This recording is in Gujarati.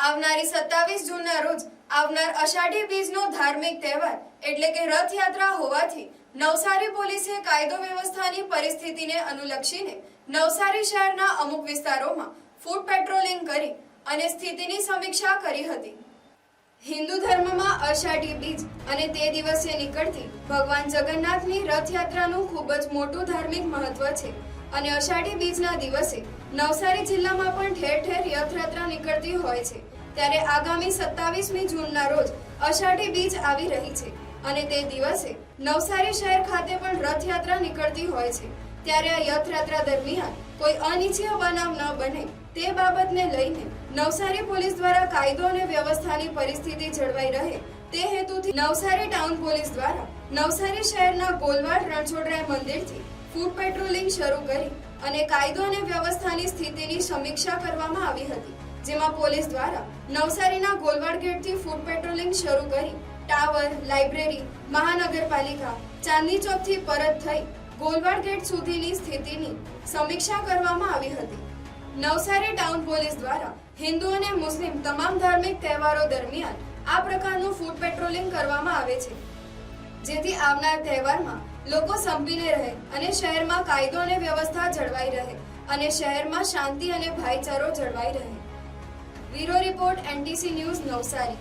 આવનારી સત્તાવીસ જૂનના રોજ આવનાર અષાઢી બીજનો ધાર્મિક તહેવાર એટલે કે રથયાત્રા હોવાથી નવસારી પોલીસે કાયદો વ્યવસ્થાની પરિસ્થિતિને અનુલક્ષીને નવસારી શહેરના અમુક વિસ્તારોમાં ફૂટ પેટ્રોલિંગ કરી અને સ્થિતિની સમીક્ષા કરી હતી. હિન્દુ અષાઢી બીજ અને તે દિવસે નીકળતી ભગવાન જગન્નાથની રથયાત્રાનું ખૂબ જ મોટું ધાર્મિક મહત્વ છે. અને અષાઢી બીજના દિવસે નવસારી જિલ્લામાં પણ ઠેર ઠેર રથયાત્રા નીકળતી હોય છે. ત્યારે આગામી સત્તાવીસમી જૂનના રોજ અષાઢી બીજ આવી રહી છે. અને તે દિવસે નવસારી શહેર ખાતે પણ રથયાત્રા નીકળતી હોય છે. ત્યારે આ રથયાત્રા દરમિયાન કોઈ અનિચ્છનીય બનાવ ન બને તે બાબતને લઈને નવસારી પોલીસ દ્વારા કાયદો અને વ્યવસ્થાની પરિસ્થિતિ જળવાઈ રહે તે હેતુથી નવસારી ટાઉન પોલીસ દ્વારા નવસારી શહેરના ગોલવાડ રણછોડરાય મંદિરથી ફૂટ પેટ્રોલિંગ શરૂ કરી અને કાયદો અને વ્યવસ્થાની સ્થિતિની સમીક્ષા કરવામાં આવી હતી, જેમાં પોલીસ દ્વારા નવસારીના ગોલવાડ ગેટથી ફૂટ પેટ્રોલિંગ શરૂ કરી ટાવર, લાઇબ્રેરી, મહાનગરપાલિકા, ચાંદની ચોકથી પરત થઈ ગોલવાડ ગેટ સુધીની સ્થિતિની સમીક્ષા કરવામાં આવી હતી. નવસારી ટાઉન પોલીસ દ્વારા હિન્દુ અને મુસ્લિમ તમામ ધાર્મિક તહેવારો દરમિયાન આ પ્રકારનું ફૂડ પેટ્રોલિંગ કરવામાં આવે છે. જેથી આવનાર તહેવારમાં લોકો સંપીને રહે અને શહેરમાં કાયદો અને વ્યવસ્થા જળવાઈ રહે અને શહેરમાં શાંતિ અને ભાઈચારો જળવાઈ રહે. Bureau report NTC news Navsari.